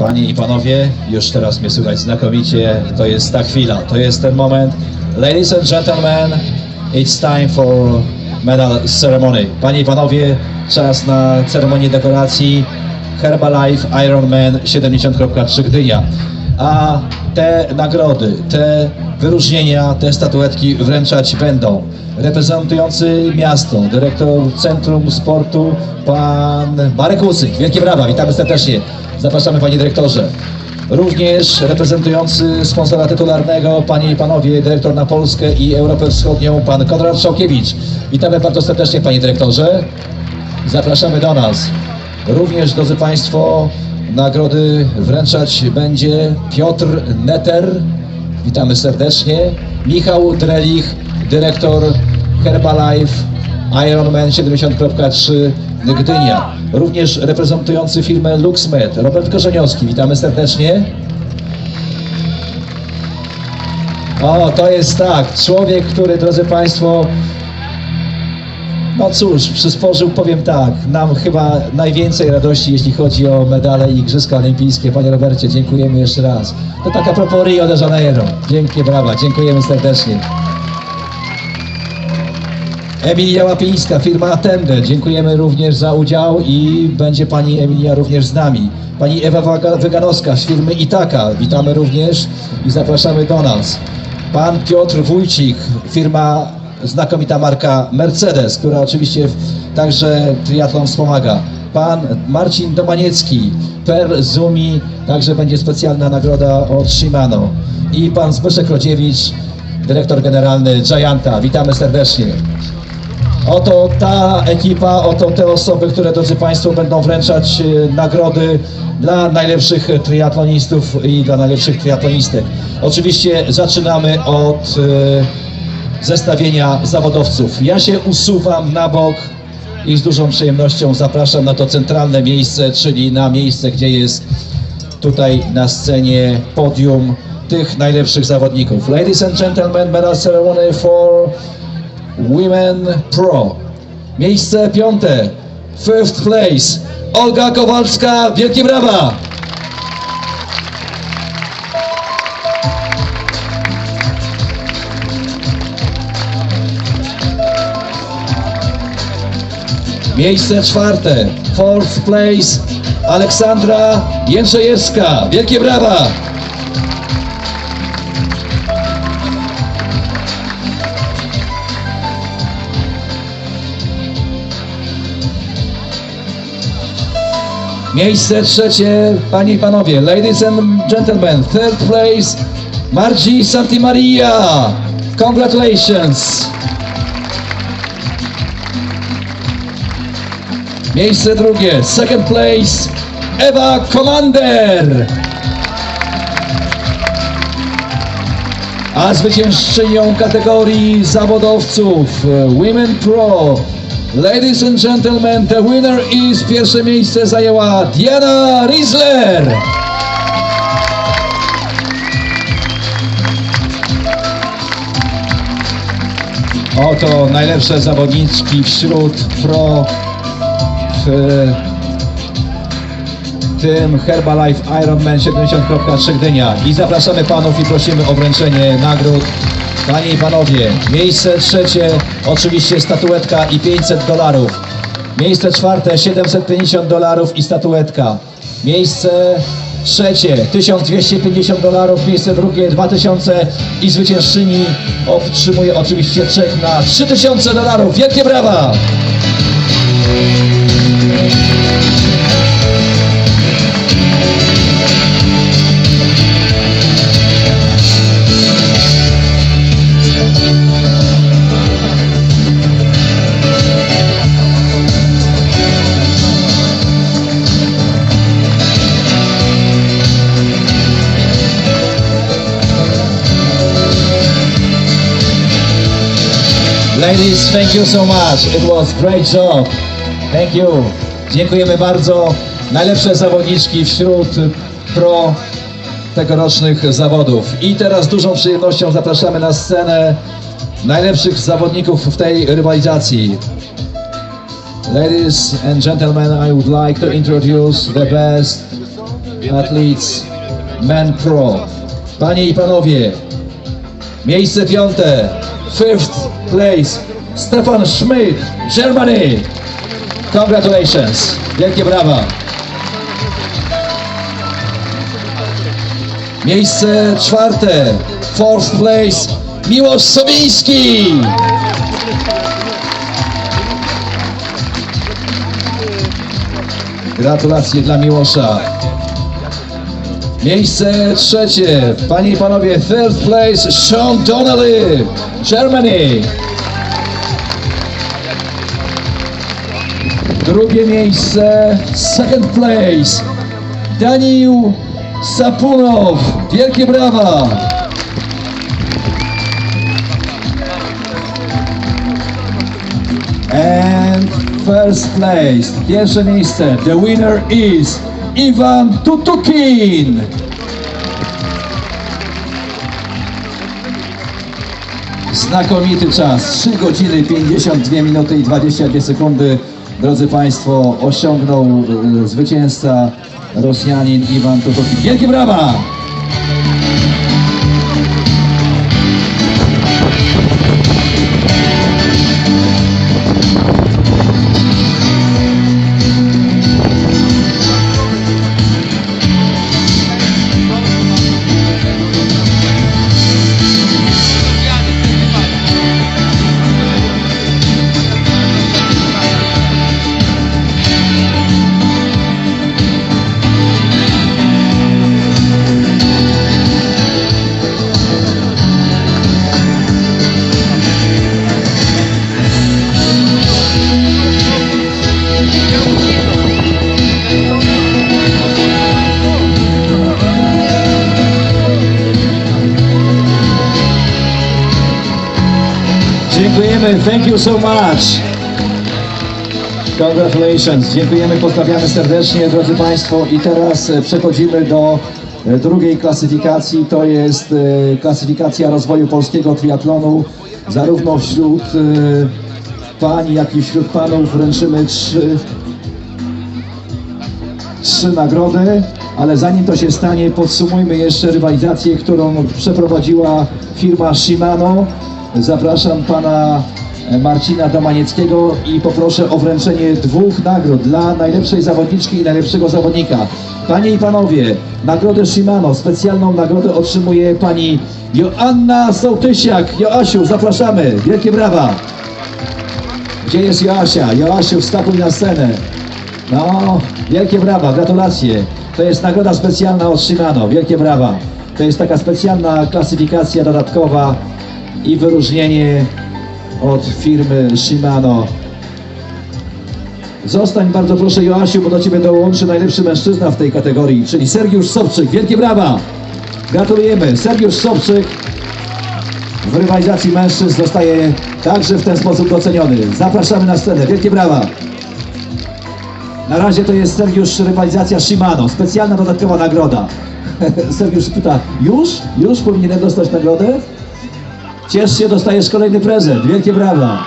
Panie i panowie, już teraz mnie słychać znakomicie. To jest ta chwila, to jest ten moment. Ladies and gentlemen, it's time for medal ceremony. Panie i panowie, czas na ceremonię dekoracji Herbalife Ironman 70.3 Gdynia. A te nagrody, te wyróżnienia, te statuetki wręczać będą reprezentujący miasto, dyrektor Centrum Sportu, pan Marek Łucyk. Wielkie brawa, witamy serdecznie. Zapraszamy panie dyrektorze. Również reprezentujący sponsora tytularnego, panie i panowie, dyrektor na Polskę i Europę Wschodnią, pan Konrad Szałkiewicz. Witamy bardzo serdecznie panie dyrektorze. Zapraszamy do nas. Również, drodzy Państwo, nagrody wręczać będzie Piotr Neter. Witamy serdecznie. Michał Drelich, dyrektor Herbalife Ironman 70.3 Gdynia. Również reprezentujący firmę LuxMed, Robert Korzeniowski. Witamy serdecznie. O, to jest tak, człowiek, który, drodzy Państwo, no cóż, przysporzył, powiem tak, nam chyba najwięcej radości, jeśli chodzi o medale i Igrzyska Olimpijskie. Panie Robercie, dziękujemy jeszcze raz. To tak a propos Rio de Janeiro. Dzięki, brawa, dziękujemy serdecznie. Emilia Łapińska, firma Attende. Dziękujemy również za udział i będzie Pani Emilia również z nami. Pani Ewa Wyganowska z firmy Itaka. Witamy również i zapraszamy do nas. Pan Piotr Wójcik, firma znakomita marka Mercedes, która oczywiście także triatlon wspomaga. Pan Marcin Domaniecki, Per Zumi, także będzie specjalna nagroda od Shimano. I pan Zbyszek Rodziewicz, dyrektor generalny Gianta. Witamy serdecznie. Oto ta ekipa, oto te osoby, które, drodzy Państwo, będą wręczać e, nagrody dla najlepszych triatlonistów i dla najlepszych triatlonistek. Oczywiście zaczynamy od e, zestawienia zawodowców. Ja się usuwam na bok i z dużą przyjemnością zapraszam na to centralne miejsce, czyli na miejsce, gdzie jest tutaj na scenie podium tych najlepszych zawodników. Ladies and gentlemen, medal ceremony for Women Pro. Miejsce piąte. Fifth place. Olga Kowalska. Wielkie brawa! Miejsce czwarte. Fourth place. Aleksandra Jędrzejewska. Wielkie brawa! Miejsce trzecie, panie i panowie, ladies and gentlemen, third place, Marci Santimaria. Congratulations. Miejsce drugie, second place, Ewa Commander. A zwyciężczynią kategorii zawodowców Women Pro Ladies and gentlemen, the winner is pierwsze miejsce zajęła Diana Riesler. Oto najlepsze zawodniczki wśród pro w tym Herbalife Ironman 70.3 Gdynia. I zapraszamy panów i prosimy o wręczenie nagród. Panie i panowie, miejsce trzecie, oczywiście statuetka i 500 dolarów. Miejsce czwarte, 750 dolarów i statuetka. Miejsce trzecie, 1250 dolarów. Miejsce drugie, 2000 i zwyciężczyni otrzymuje oczywiście czek na 3000 dolarów. Wielkie brawa! Ladies, thank you so much. It was great job. Thank you. Dziękujemy bardzo. Najlepsze zawodniczki wśród pro tegorocznych zawodów. I teraz dużą przyjemnością zapraszamy na scenę najlepszych zawodników w tej rywalizacji. Ladies and gentlemen, I would like to introduce the best Athletes Men Pro. Panie i panowie, miejsce piąte, fifth place, Stefan Schmidt, Germany. Congratulations, wielkie brawa. Miejsce czwarte, fourth place, Miłosz Sobiński. Gratulacje dla Miłosza. Miejsce trzecie, panie i panowie, third place, Sean Donnelly, Germany. Drugie miejsce, second place, Daniel Sapunow. Wielkie brawa. And first place, pierwsze miejsce, the winner is Iwan Tutukin. Znakomity czas, 3 godziny 52 minuty i 22 sekundy. Drodzy Państwo, osiągnął e, zwycięzca Rosjanin Iwan Tutukin. Wielkie brawa! Thank you so much. Congratulations, dziękujemy, pozdrawiamy serdecznie, drodzy Państwo. I teraz e, przechodzimy do e, drugiej klasyfikacji. To jest e, klasyfikacja rozwoju polskiego triatlonu. Zarówno wśród pań, jak i wśród panów wręczymy trzy trzy nagrody, ale zanim to się stanie, podsumujmy jeszcze rywalizację, którą przeprowadziła firma Shimano. Zapraszam pana Marcina Domanieckiego i poproszę o wręczenie dwóch nagród dla najlepszej zawodniczki i najlepszego zawodnika. Panie i panowie, nagrodę Shimano, specjalną nagrodę otrzymuje pani Joanna Sołtysiak. Joasiu, zapraszamy, wielkie brawa. Gdzie jest Joasia? Joasiu, wskakuj na scenę. No, wielkie brawa, gratulacje. To jest nagroda specjalna od Shimano, wielkie brawa. To jest taka specjalna klasyfikacja dodatkowa i wyróżnienie od firmy Shimano. Zostań bardzo proszę Joasiu, bo do Ciebie dołączy najlepszy mężczyzna w tej kategorii, czyli Sergiusz Sobczyk. Wielkie brawa! Gratulujemy. Sergiusz Sobczyk w rywalizacji mężczyzn zostaje także w ten sposób doceniony. Zapraszamy na scenę. Wielkie brawa! Na razie to jest Sergiusz rywalizacja Shimano, specjalna dodatkowa nagroda. Sergiusz pyta, już? Już powinienem dostać nagrodę? Ciesz się, dostajesz kolejny prezent. Wielkie brawa.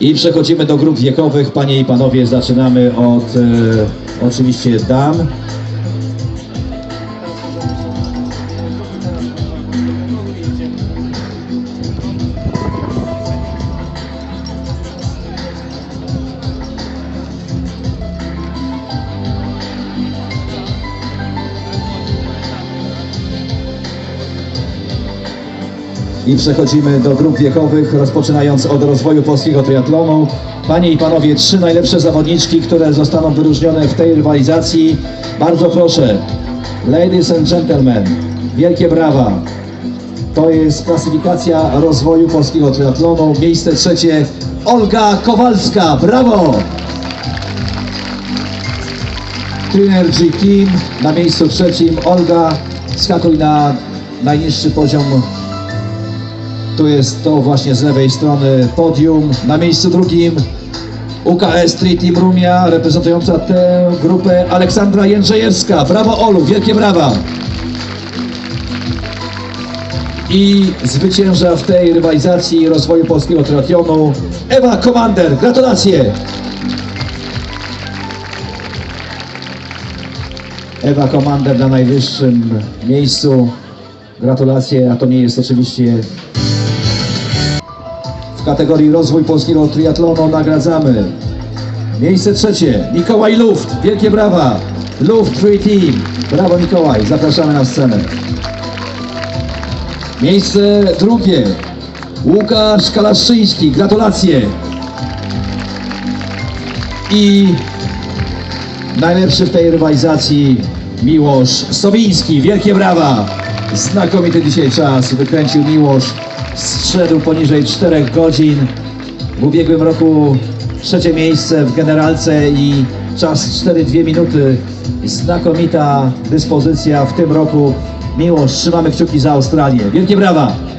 I przechodzimy do grup wiekowych. Panie i panowie, zaczynamy od e, oczywiście dam. I przechodzimy do grup wiekowych, rozpoczynając od rozwoju polskiego triatlonu. Panie i panowie, trzy najlepsze zawodniczki, które zostaną wyróżnione w tej rywalizacji. Bardzo proszę, ladies and gentlemen, wielkie brawa. To jest klasyfikacja rozwoju polskiego triatlonu. Miejsce trzecie, Olga Kowalska, brawo! Trinergy Team na miejscu trzecim, Olga, skakuj na najniższy poziom Tu jest to właśnie z lewej strony podium. Na miejscu drugim UKS Street Team Rumia, reprezentująca tę grupę Aleksandra Jędrzejewska. Brawo Olu, wielkie brawa! I zwycięża w tej rywalizacji rozwoju polskiego triatlonu Ewa Komander. Gratulacje! Ewa Komander na najwyższym miejscu. Gratulacje, a to nie jest oczywiście w kategorii rozwój polskiego triatlonu nagradzamy. Miejsce trzecie, Mikołaj Luft, wielkie brawa. Luft Free Team. Brawo Mikołaj, zapraszamy na scenę. Miejsce drugie, Łukasz Kalaszyński, gratulacje. I najlepszy w tej rywalizacji Miłosz Sowiński, wielkie brawa. Znakomity dzisiaj czas wykręcił Miłosz, zszedł poniżej 4 godzin. W ubiegłym roku trzecie miejsce w generalce i czas 4-2 minuty. Znakomita dyspozycja w tym roku. Miłosz, trzymamy kciuki za Australię. Wielkie brawa!